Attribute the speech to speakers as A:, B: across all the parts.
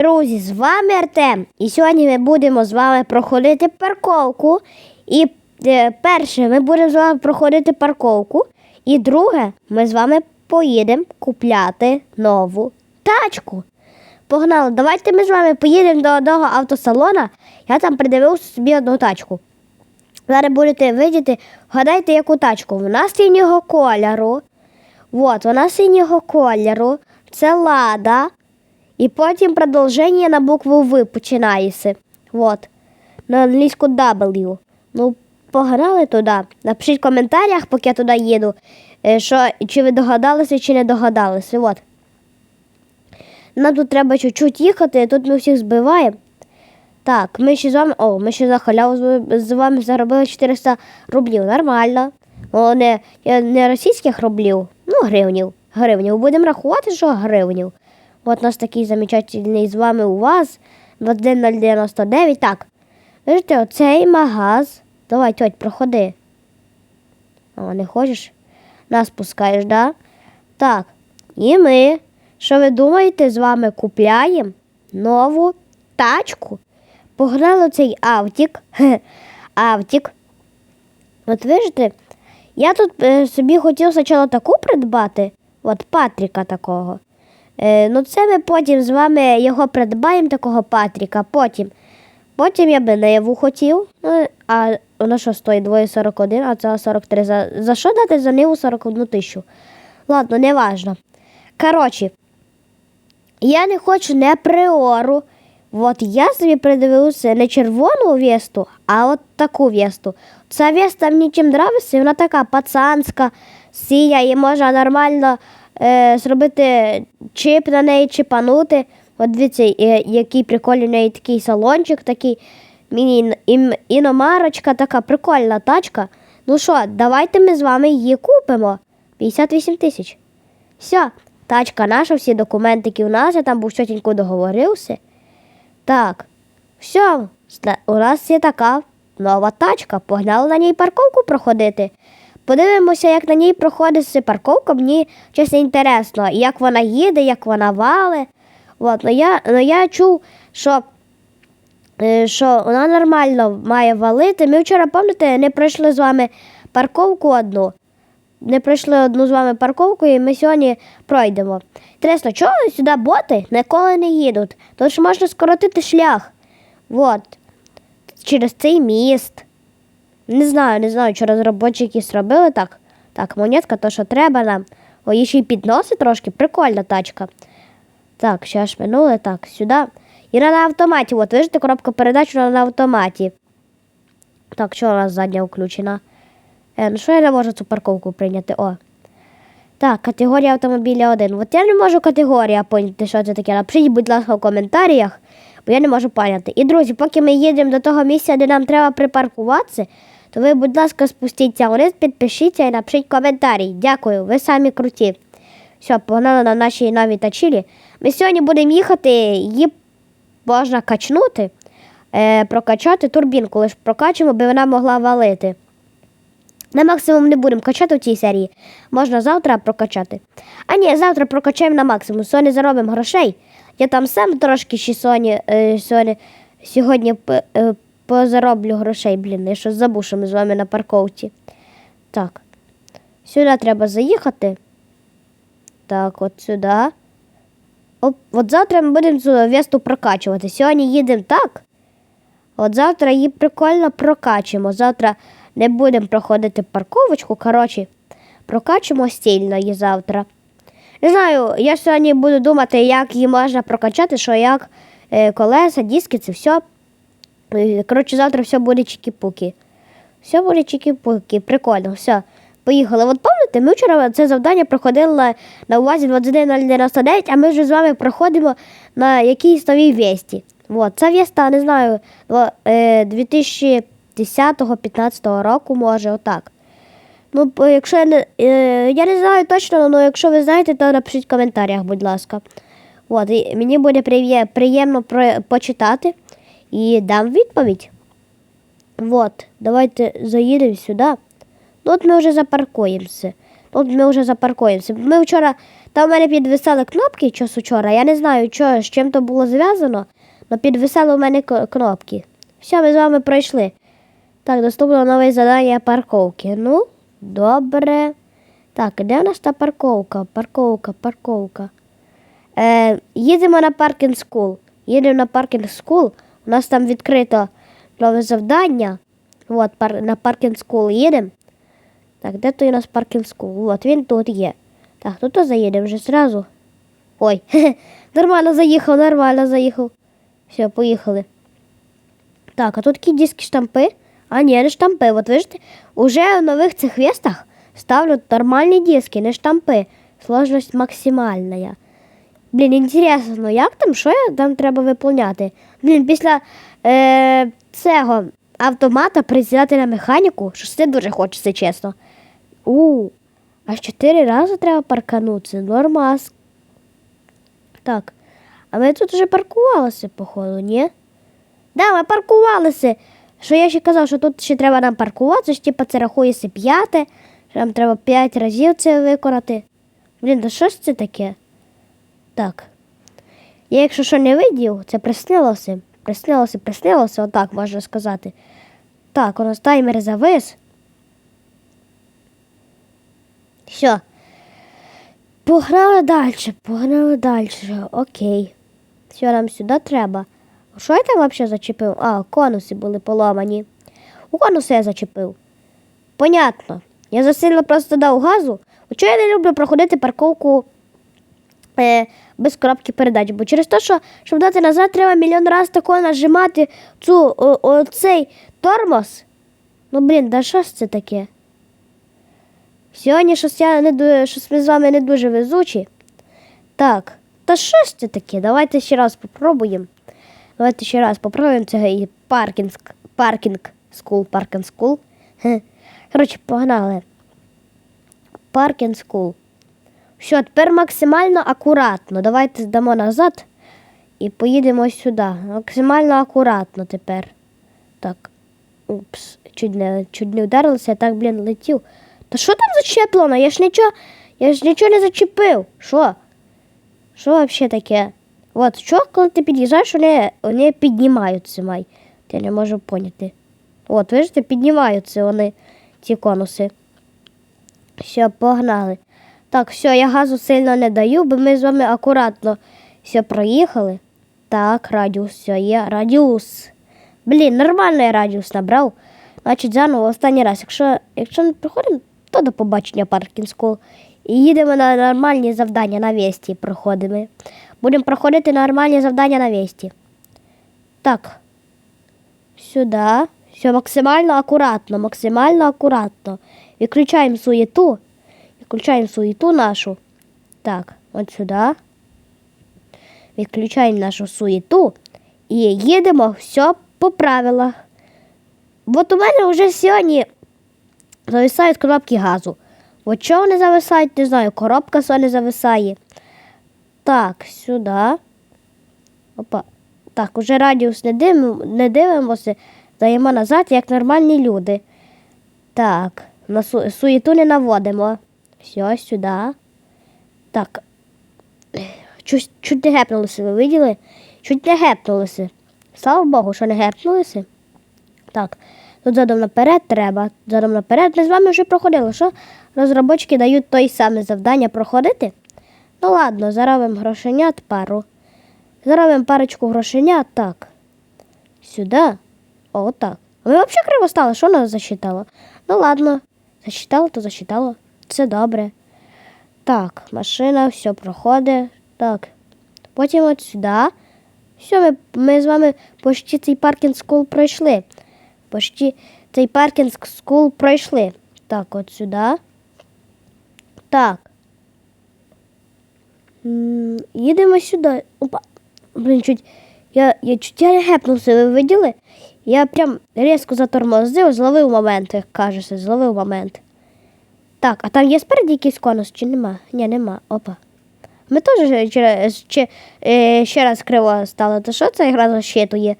A: Друзі, з вами Артем. І сьогодні ми будемо з вами проходити парковку. І е, перше, ми будемо з вами проходити парковку. І друге, ми з вами поїдемо купляти нову тачку. Погнали, давайте ми з вами поїдемо до одного автосалона. Я там придивив собі одну тачку. Зараз будете видіти, вгадайте, яку тачку. Вона синього кольору. От, вона синього кольору. Це лада. І потім продовження на букву В починається. Вот. На англійську W. Ну, погнали туди. Напишіть в коментарях, поки я туди їду, е, що, чи ви догадалися, чи не догадалися. От. Нам тут треба чуть-чуть їхати, тут ми всіх збиваємо. Так, ми ще з вами. О, ми ще за халяву з- з вами заробили 400 рублів. Нормально. О, не, е, не російських рублів, ну, гривнів. Гривнів. Будемо рахувати, що гривнів. От у нас такий замечательний з вами у вас. 21099. Так. Бачите, оцей магаз. Давай, тьоть, проходи. О, не хочеш? Нас пускаєш, да? Так. І ми, що ви думаєте, з вами купляємо нову тачку. Погнали цей автік. Автік. От бачите, я тут е, собі хотів спочатку таку придбати, от Патріка такого. Е, ну, це ми потім з вами його придбаємо, такого Патріка. Потім. Потім я би наяву хотів. Ну, а вона що стоїть 2,41, а це 43. За, за що дати за ниву 41 тисячу? Ладно, не важно. Коротше, я не хочу не приору. От я собі придивився не червону весту, а от таку весту. Ця веста мені чим нравиться, вона така пацанська, сія, і можна нормально е, зробити чип на неї, чіпанути. От дивіться, е, який прикольний в неї такий салончик, такий міні ін- іномарочка, така прикольна тачка. Ну що, давайте ми з вами її купимо. 58 тисяч. Все, тачка наша, всі документики у нас, я там був чотенько договорився. Так, все, у нас є така нова тачка. Погнали на ній парковку проходити. Подивимося, як на ній проходить парковка. Мені чесно інтересно, як вона їде, як вона вале. От, ну, я, ну, я чув, що, е, що вона нормально має валити. Ми вчора, пам'ятаєте, не пройшли з вами парковку одну. Не пройшли одну з вами парковку, і ми сьогодні пройдемо. Інтересно, чого сюди боти ніколи не їдуть? Тут ж можна скоротити шлях. От. Через цей міст. Не знаю, не знаю, що розробники зробили так. Так, монетка, то що треба нам. О, ще й підноси трошки, прикольна тачка. Так, ще ж минуле, так, сюди. І на автоматі. От, бачите, коробка передач вона на автоматі. Так, що у нас задня включена? Е, ну що я не можу цю парковку прийняти? О. Так, категорія автомобіля 1. От я не можу категорія поняти, що це таке. Напишіть, будь ласка, в коментарях, бо я не можу поняти. І, друзі, поки ми їдемо до того місця, де нам треба припаркуватися, то ви, будь ласка, спустіться вниз, підпишіться і напишіть коментарі. Дякую, ви самі круті. Все, погнали на нашій новій тачілі. Ми сьогодні будемо їхати, її можна качнути, е, прокачати турбінку, лише прокачуємо, аби вона могла валити. На максимум не будемо качати в цій серії. Можна завтра прокачати. А ні, завтра прокачаємо на максимум. Сьогодні заробимо грошей. Я там сам трошки ще сьогодні, е, сьогодні, сьогодні е, позароблю грошей, блін, я щось забув, що ми з вами на парковці. Так. Сюди треба заїхати. Так, от сюди. Оп, от завтра ми будемо цю весту прокачувати. Сьогодні їдемо так. От завтра її прикольно прокачимо. Завтра не будемо проходити парковочку. Коротше, прокачимо стільно її завтра. Не знаю, я сьогодні буду думати, як її можна прокачати, що як е, колеса, диски, це все. Е, Коротше, завтра все буде чікі-пуки. Все буде чікі-пуки, прикольно, все. Поїхали. От пам'ятаєте, ми вчора це завдання проходили на увазі 21099, а ми вже з вами проходимо на якійсь новій весті. От, ця веста, не знаю, е, 2010-15 року, може, отак. Ну, якщо я не, е, я не знаю точно, але якщо ви знаєте, то напишіть в коментарях, будь ласка. От, і мені буде приємно почитати і дам відповідь. От, давайте заїдемо сюди. Ну, от ми вже запаркуємося. От ми вже запаркуємося. Ми вчора, там мене підвисали кнопки час вчора. Я не знаю, що, з чим то було зв'язано, але підвисали у мене кнопки. Все, ми з вами пройшли. Так, доступно нове завдання парковки. Ну, добре. Так, де у нас та парковка? Парковка, парковка. Е, їдемо на паркінг скул. Їдемо на паркінг скул. У нас там відкрито нове завдання. От, пар, на паркінг скул їдемо. Так, де той у нас паркінг скул? От він тут є. Так, тут то заїдемо вже зразу. Ой, нормально заїхав, нормально заїхав. Все, поїхали. Так, а тут диски штампи? А ні, не штампи. От бачите, уже в нових цих вестах ставлять нормальні диски, не штампи. Сложність максимальна. Блін, інтересно, як там, що я там треба виповняти? Блін, після е, цього автомата присідати на механіку, що це дуже хочеться, чесно. У, аж чотири рази треба парканутися. Нормас. Так. А ми тут вже паркувалися, походу, ні? Да, ми паркувалися. Що я ще казав, що тут ще треба нам паркуватися, ж типу це рахується п'яте, що нам треба п'ять разів це виконати. Блін, да що ж це таке? Так. Я, якщо що не видів, це приснилося. Приснилося, приснилося, отак можна сказати. Так, у нас таймер завис. Все. Погнали далі, погнали далі. Окей. Все, нам сюди треба. Що я там взагалі зачепив? А, конуси були поломані. У конуси я зачепив. Понятно. Я засильно просто дав газу. Чого я не люблю проходити парковку без коробки передач. Бо через те, що щоб дати назад, треба мільйон разів тако нажимати цю, о, оцей тормоз. Ну, блін, да що ж це таке? Сьогодні щось, я не, щось ми з вами не дуже везучі. Так, та що ж це таке? Давайте ще раз попробуємо. Давайте ще раз попробуємо цей паркінг, паркінг скул, паркінг скул. Коротше, погнали. Паркінг скул. Що, тепер максимально акуратно. Давайте здамо назад і поїдемо сюди. Максимально акуратно тепер. Так. Упс, чуть не, чуть не вдарилося, я так, блін, летів. Та що там зачеплено? Я ж нічого, я ж нічого не зачепив. Що? Що взагалі таке? От, що, коли ти під'їжджаєш, вони, вони піднімаються, май. Я не можу поняти. От, бачите, піднімаються вони, ці конуси. Все, погнали. Так, все, я газу сильно не даю, бо ми з вами акуратно все проїхали. Так, радіус, все є. Радіус. Блін, нормально я радіус набрав. Значить, заново останній раз. Якщо, якщо не проходимо, то до побачення паркінг. І їдемо на нормальні завдання на весті проходимо. Будемо проходити нормальні завдання на весті. Так. Сюди. Все максимально акуратно, максимально акуратно. Відключаємо суєту. Відключаємо суєту нашу. Так, от сюди. Відключаємо нашу суєту і їдемо все по правилах. От у мене вже сьогодні зависають коробки газу. От чого вони зависають, не знаю. Коробка сьогодні зависає. Так, сюди. Опа. Так, уже радіус не, дивимо, не дивимося, даємо назад, як нормальні люди. Так, на су- суєту не наводимо. Все, сюди. Так. Чуть, чуть не гепнулися, ви виділи? Чуть не гепнулися. Слава Богу, що не гепнулися. Так, тут задом наперед треба. Задом наперед. Ми з вами вже проходили. Що розробочки дають той саме завдання проходити? Ну ладно, заробимо грошенят пару. Заробимо парочку грошенят, так. Сюди. О, так. Ви взагалі криво стали, що нас засчитало? Ну ладно, засчитало, то засчитало. Це добре. Так, машина, все проходить. Так. Потім от сюди. Все, ми, ми з вами почти цей паркінг скул пройшли. Почти цей паркінг скул пройшли. Так, от сюди. Так. Їдемо сюди. Опа. Блін, чуть. Я, я чуть я гепнувся, ви виділи? Я прям різко затормозив, зловив момент, як кажеться, зловив момент. Так, а там є спереді якийсь конус чи нема? Ні, нема. Опа. Ми теж через чи, е, ще раз криво стало. То що ця гра защитує?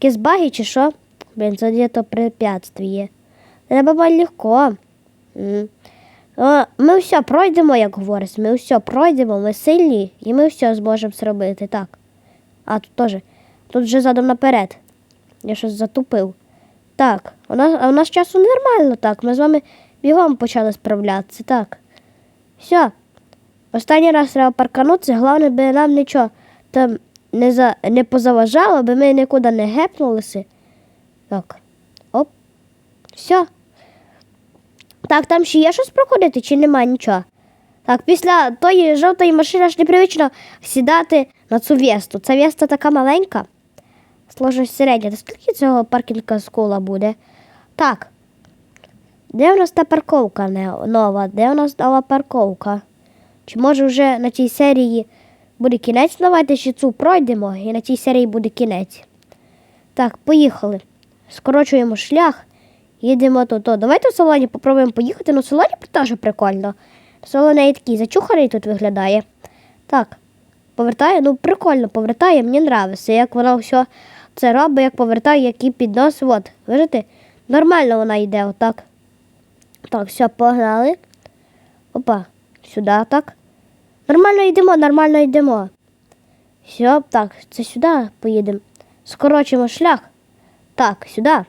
A: Якісь баги чи що? Блін, це десь препятствие. Треба було легко. Ми все пройдемо, як говориться. Ми все пройдемо, ми сильні і ми все зможемо зробити. Так. А тут теж. Тут вже задом наперед. Я щось затупив. Так, у нас, у нас часу нормально так. Ми з вами бігом почали справлятися. Так. Все. Останній раз треба парканутися, головне, би нам нічого там не, за, не позаважало, аби ми нікуди не гепнулися. Так. Оп. Все. Так, там ще є щось проходити, чи немає нічого? Так, після тої жовтої машини аж непривично сідати на цю весту. Ця веста така маленька. Сложність середня. Та скільки цього паркінга з кола буде? Так. Де у нас та парковка нова? Де у нас нова парковка? Чи може вже на цій серії буде кінець? Давайте ще цю пройдемо і на цій серії буде кінець. Так, поїхали. Скорочуємо шлях. Їдемо тут. О, давайте в салоні попробуємо поїхати. Ну, в салоні теж прикольно. Салон такий зачуханий тут виглядає. Так, повертає, ну прикольно повертає, мені нравиться, як вона все це робить, як повертає, який піднос. От, бачите? Нормально вона йде отак. Так, все, погнали. Опа, сюди так. Нормально йдемо, нормально йдемо. Все, так, це сюди поїдемо. Скорочимо шлях. Так, сюди.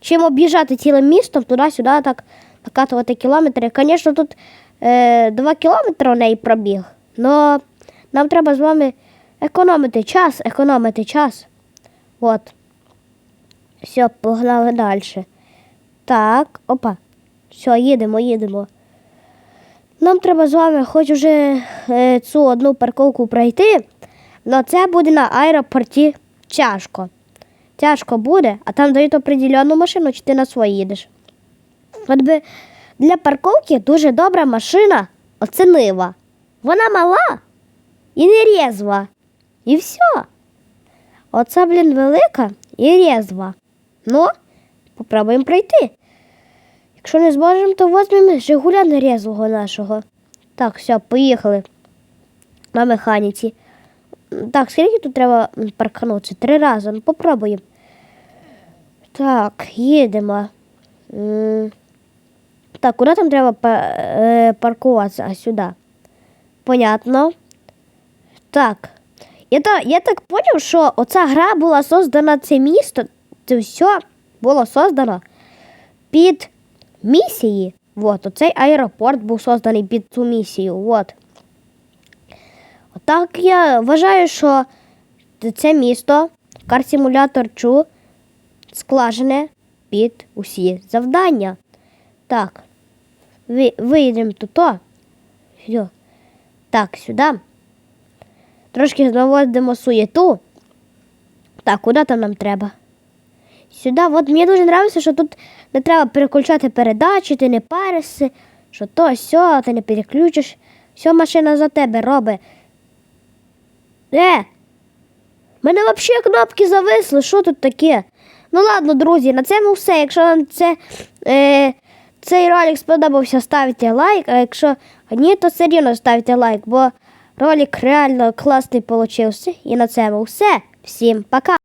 A: Чим об'їжджати цілим містом, туди-сюди так накатувати кілометри. Звісно, тут е, 2 кілометри у неї пробіг. але нам треба з вами економити час, економити час. От. Все, погнали далі. Так, опа. Все, їдемо, їдемо. Нам треба з вами хоч уже е, цю одну парковку пройти, але це буде на аеропорті тяжко. Тяжко буде, а там дають определенну машину, чи ти на свої їдеш. От би для парковки дуже добра машина оце Нива. Вона мала і не резва. І все. Оце, блін, велика і резва. Ну, попробуємо пройти. Якщо не зможемо, то візьмемо Жигуля нерезвого нашого. Так, все, поїхали. На механіці. Так, скільки тут треба парканутися? Три рази. Ну, попробуємо. Так, їдемо. Так, куди там треба е, паркуватися? А сюди. Понятно. Так. Я, я так поняв, що оця гра була создана, це місто, це все було создано під місії. Вот, оцей аеропорт був созданий під цю місію. Вот. Так я вважаю, що це місто, кар-симулятор Чу, складене під усі завдання. Так, ви, виїдемо тут. Так, сюди. Трошки наводимо суєту. Так, куди там нам треба? Сюди. От мені дуже подобається, що тут не треба переключати передачі, ти не паришся, що то, сьо, ти не переключиш. Все машина за тебе робить. Е! в мене взагалі кнопки зависли, що тут таке? Ну ладно, друзі, на цьому все. Якщо вам це, е, цей ролик сподобався, ставте лайк, а якщо ні, то все рівно ставте лайк, бо ролик реально класний получився. І на цьому все. Всім пока!